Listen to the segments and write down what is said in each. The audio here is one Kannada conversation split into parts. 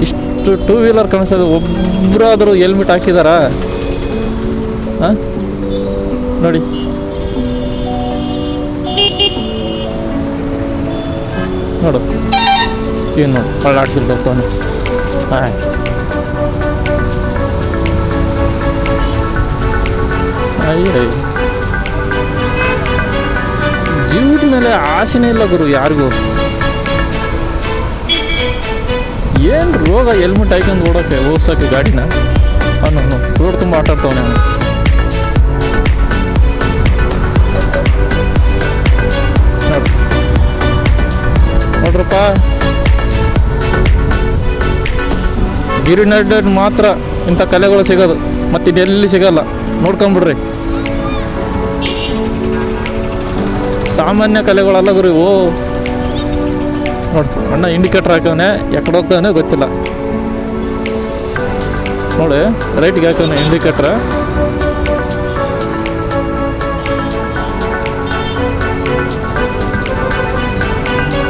ಇಷ್ಟು ಟೂ ವೀಲರ್ ಕಾಣಿಸೋದು ಒಬ್ಬರಾದರೂ ಹೆಲ್ಮೆಟ್ ಹಾಕಿದಾರಾ? ಹಾಂ? ನೋಡಿ. ನೋಡು. ಏನು ನೋಡು. ಹೊಳ್ಳಾಡ್ಸಿಲ್ ಹೋಗ್ತಾನೆ ಹಾಂ. ಅಯ್ಯ. ಜೀವದ ಮೇಲೆ ಆಸೆನೇ ಇಲ್ಲ ಗುರು ಯಾರಿಗೂ. ರೋಗ ಹೆಲ್ಮೆಟ್ ಹಾಕೊಂಡು ಓಡೋಕೆ ಓಡಿಸೋಕ್ಕೆ ಗಾಡಿನ? ಅವನು ರೋಡ್ ತುಂಬ ಆಟ ಆಡ್ತಾವನೆ ಅವನು. ನೋಡು. ನೋಡ್ರಪ್ಪ. ಗಿರಿನಡ್ಡ ಮಾತ್ರ ಇಂಥ ಕಲೆಗಳು ಸಿಗೋದು. ಮತ್ತೆ ಇದೆಲ್ಲಿ ಸಿಗಲ್ಲ. ನೋಡ್ಕೊಂಬಿಡ್ರಿ. ಸಾಮಾನ್ಯ ಕಲೆಗಳಲ್ಲ ಗುರು ಇವು. ನೋಡಿ ಅಣ್ಣ ಇಂಡಿಕೇಟರ್ ಹಾಕವನೆ, ಎಕಡೆ ಹೋಗ್ತಾವನೆ ಗೊತ್ತಿಲ್ಲ. ನೋಡಿ ರೈಟ್ಗೆ ಹಾಕವನೆ ಇಂಡಿಕೇಟ್ರ್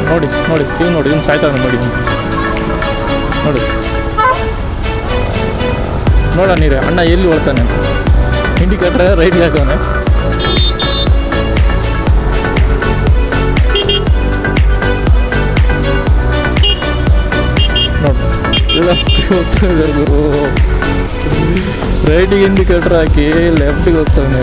ನೋಡಿ ನೋಡಿ ಇವ್ ನೋಡಿ ಇವ್ನು ಸಾಯ್ತಾನೆ ನೋಡಿ. ನೋಡಿ. ನೋಡ ನೀರೇ, ಅಣ್ಣ ಎಲ್ಲಿ ಹೊಳ್ತಾನೆ ಇಂಡಿಕೇಟ್ರ್ ರೈಟ್ಗೆ ಹಾಕವನೆ. ರೈಟಿಗೆ ಇಂಡಿಕೇಟರ್ ಹಾಕಿ ಲೆಫ್ಟಿಗೆ ಹೋಗ್ತಾನೆ.